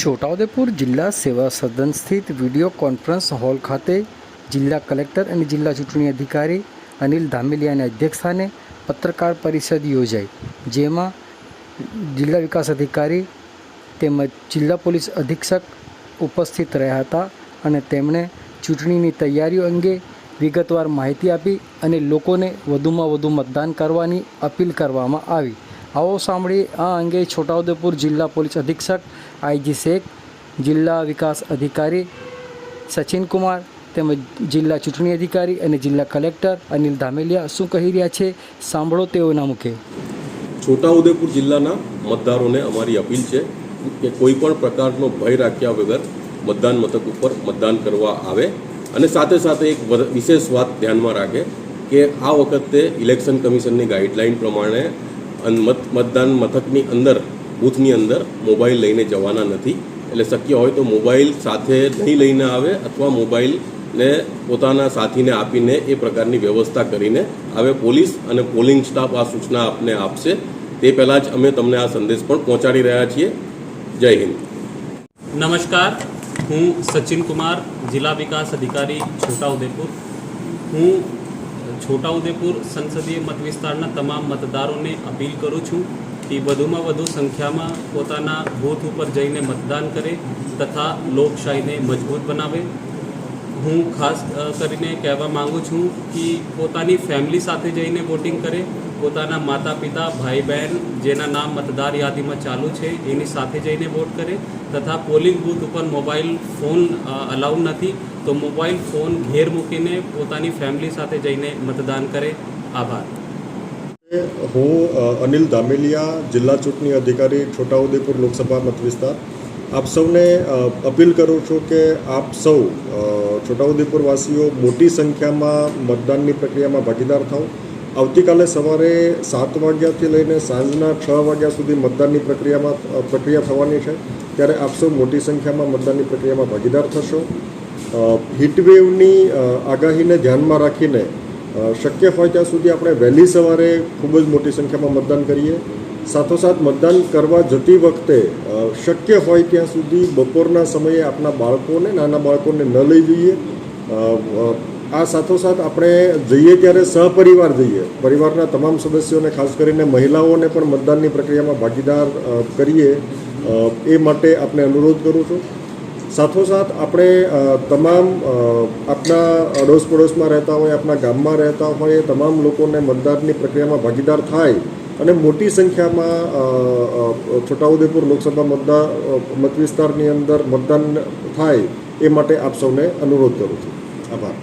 છોટાઉદેપુર જિલ્લા સેવા સદન સ્થિત વીડિયો કોન્ફરન્સ હોલ ખાતે જિલ્લા કલેક્ટર અને જિલ્લા ચૂંટણી અધિકારી અનિલ ધામેલિયાના અધ્યક્ષસ્થાને પત્રકાર પરિષદ યોજાઈ, જેમાં જિલ્લા વિકાસ અધિકારી તેમજ જિલ્લા પોલીસ અધિક્ષક ઉપસ્થિત રહ્યા હતા અને તેમણે ચૂંટણીની તૈયારીઓ અંગે વિગતવાર માહિતી આપી અને લોકોને વધુમાં વધુ મતદાન કરવાની અપીલ કરવામાં આવી. આવો સાંભળી આ અંગે છોટાઉદેપુર જિલ્લા પોલીસ અધિક્ષક આઈજી શેખ, જિલ્લા વિકાસ અધિકારી સચિનકુમાર તેમજ જિલ્લા ચૂંટણી અધિકારી અને જિલ્લા કલેક્ટર અનિલ ધામેલિયા શું કહી રહ્યા છે સાંભળો તેઓના મુખે. છોટાઉદેપુર જિલ્લાના મતદારોને અમારી અપીલ છે કે કોઈ પણ પ્રકારનો ભય રાખ્યા વગર મતદાન મથક ઉપર મતદાન કરવા આવે અને સાથે સાથે એક વિશેષ વાત ધ્યાનમાં રાખે કે આ વખતે ઇલેક્શન કમિશનની ગાઈડલાઇન પ્રમાણે મતદાન મથકની અંદર, બૂથની અંદર મોબાઈલ લઈને જવાના નથી. એટલે શક્ય હોય તો મોબાઈલ સાથે નહીં લઈને આવે અથવા મોબાઈલને પોતાના સાથીને આપીને એ પ્રકારની વ્યવસ્થા કરીને હવે પોલીસ અને પોલિંગ સ્ટાફ આ સૂચના આપને આપશે. તે પહેલાં જ અમે તમને આ સંદેશ પણ પહોંચાડી રહ્યા છીએ. જય હિન્દ. નમસ્કાર. હું સચિન કુમાર, જિલ્લા વિકાસ અધિકારી છોટાઉદેપુર હું છોટાઉદેપુર સંસદીય મત વિસ્તારના તમામ મતદારોને અપીલ કરું છું કે વધુમાં વધુ સંખ્યામાં પોતાના બૂથ ઉપર જઈને મતદાન કરે તથા લોકશાહીને મજબૂત બનાવે. હું ખાસ કરીને કહેવા માગું છું કે પોતાની ફેમિલી સાથે જઈને વોટિંગ કરે. પોતાના માતા પિતા ભાઈ બહેન જેના નામ મતદાર યાદીમાં ચાલુ છે, એની સાથે જઈને વોટ કરે. તથા પોલિંગ બૂથ ઉપર મોબાઈલ ફોન અલાઉડ નથી. તો મોબાઈલ ફોન ઘેર મૂકીને પોતાની ફેમિલી સાથે જઈને મતદાન કરે. આભાર. હું અનિલ ધામેલિયા જિલ્લા ચૂંટણી અધિકારી, છોટાઉદેપુર લોકસભા મત વિસ્તાર આપ સૌને અપીલ કરું છું કે આપ સૌ છોટાઉદેપુરવાસીઓ મોટી સંખ્યામાં મતદાનની પ્રક્રિયામાં ભાગીદાર થાઓ. આવતીકાલે સવારે સાત વાગ્યાથી લઈને સાંજના છ વાગ્યા સુધી મતદાનની પ્રક્રિયામાં પ્રક્રિયા થવાની છે. ત્યારે આપ સૌ મોટી સંખ્યામાં મતદાનની પ્રક્રિયામાં ભાગીદાર થશો. હીટવેવની આગાહીને ધ્યાનમાં રાખીને શક્ય હોય ત્યાં સુધી આપણે વહેલી સવારે ખૂબ જ મોટી સંખ્યામાં મતદાન કરીએ. સાથોસાથ મતદાન કરવા જતી વખતે શક્ય હોય ત્યાં સુધી બપોરના સમયે આપણા બાળકોને, નાના બાળકોને ન લઈ જઈએ. આ સાથોસાથ આપણે જઈએ ત્યારે સહપરિવાર જઈએ. પરિવારના તમામ સદસ્યોને, ખાસ કરીને મહિલાઓને પણ મતદાનની પ્રક્રિયામાં ભાગીદાર કરીએ. એ માટે આપણે અનુરોધ કરું છું. સાથોસાથ આપણે તમામ આપણા અડોશ પડોશમાં રહેતા હોય આપણા ગામમાં રહેતા હોય, તમામ લોકોને મતદાનની પ્રક્રિયામાં ભાગીદાર થાય અને મોટી સંખ્યામાં છોટાઉદેપુર લોકસભા મતદાર મત વિસ્તારની અંદર મતદાન થાય એ માટે આપ સૌને અનુરોધ કરું છું. આભાર.